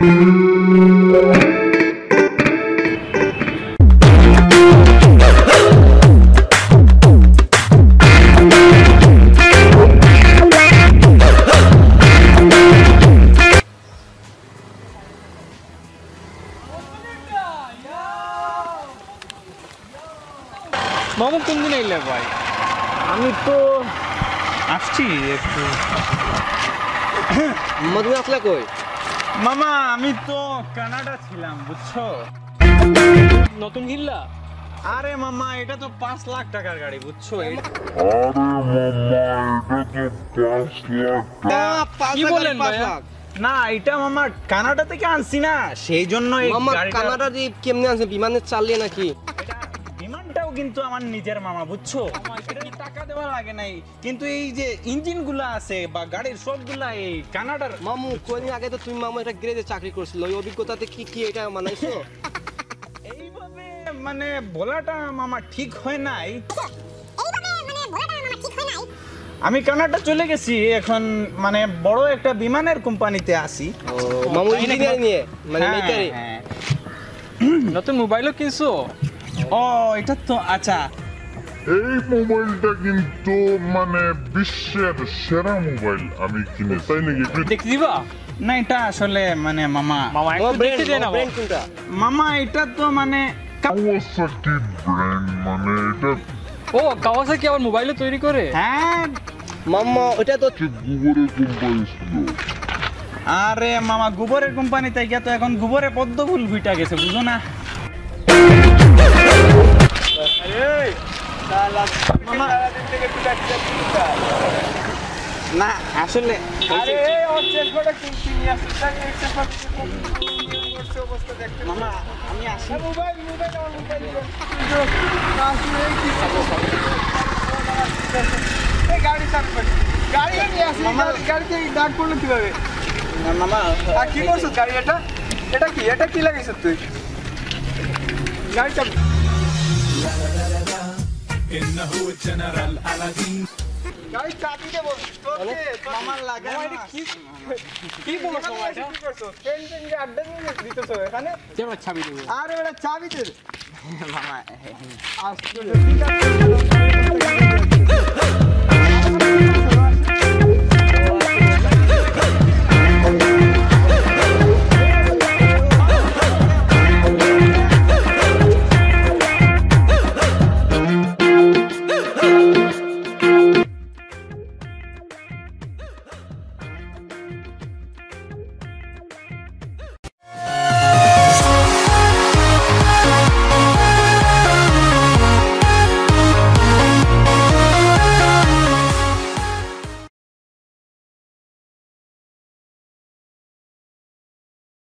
মামু কোন দিন এলে ভাই? আমি তো আসছি একটু। মধু আসলে কই? মামা আমি তো কানাডা ছিলাম বুঝছ? নতুন কিনলা আরে মামা এটা তো পাঁচ লাখ টাকার গাড়ি বুঝছ? এটা- কি বলেন ভাইয়া? না এটা মামা কানাডা থেকে আনছি না? সেই জন্য এই মামা গাড়িটা- কানাডা দিয়ে কেমনে আছে বিমানে চালিয়ে নাকি? কিন্তু আমার নিজের মামা বুঝছ? টাকা দেওয়া লাগে নাই। কিন্তু এই যে ইঞ্জিনগুলা আছে বা গাড়ির সবগুলা এই কানাডার মামু আগে তো তুমি মামু একটা গ্রেজে চাকরি করছিল। ওই অভিজ্ঞতাতে কি কি এটা মানাইছো? এইভাবে মানে বলাটা মামা ঠিক হয় নাই। আমি কানাডা চলে গেছি এখন মানে বড় একটা বিমানের কোম্পানিতে আছি। ও, মামু ইঞ্জিনিয়ার নিয়ে মানে হ্যাঁ, হ্যাঁ। নতুন মোবাইলও কিনছো? ও এটা তো আচ্ছা। এই মোবাইলটা কিন্তু মানে বিশ্বের সেরা মোবাইল আমি কিনে তাই নাকি? দিবা? না এটা আসলে মানে মামা। মামা একটু দেন মামা এটা তো মানে কাওয়াসাকি ব্র্যান্ড মানে এটা ও কাওয়াসাকি আবার মোবাইলও তৈরি করে? হ্যাঁ। মাম্মা ওটা তো কোম্পানি ছিল। আরে মামা গোবরের কোম্পানি তাই গিয়া তো এখন গোবরে পদ্ম ফুল ফুইটা গেছে বুঝো না। মামা, না আসলে মামা আমি আসি। না, মামা কি করছ গাড়ি এটা এটা কি এটা কি লাগাইছ তুই গাড়িটা গাড়ি চাবি দেবো মামা লাগা কি কি? এটা কি করছ ট্রেন ট্রেন যে আড্ডা নিয়ে দিতেছো এখানে। যেমন ছাবি দেবো আরে ওটা চাবি দে।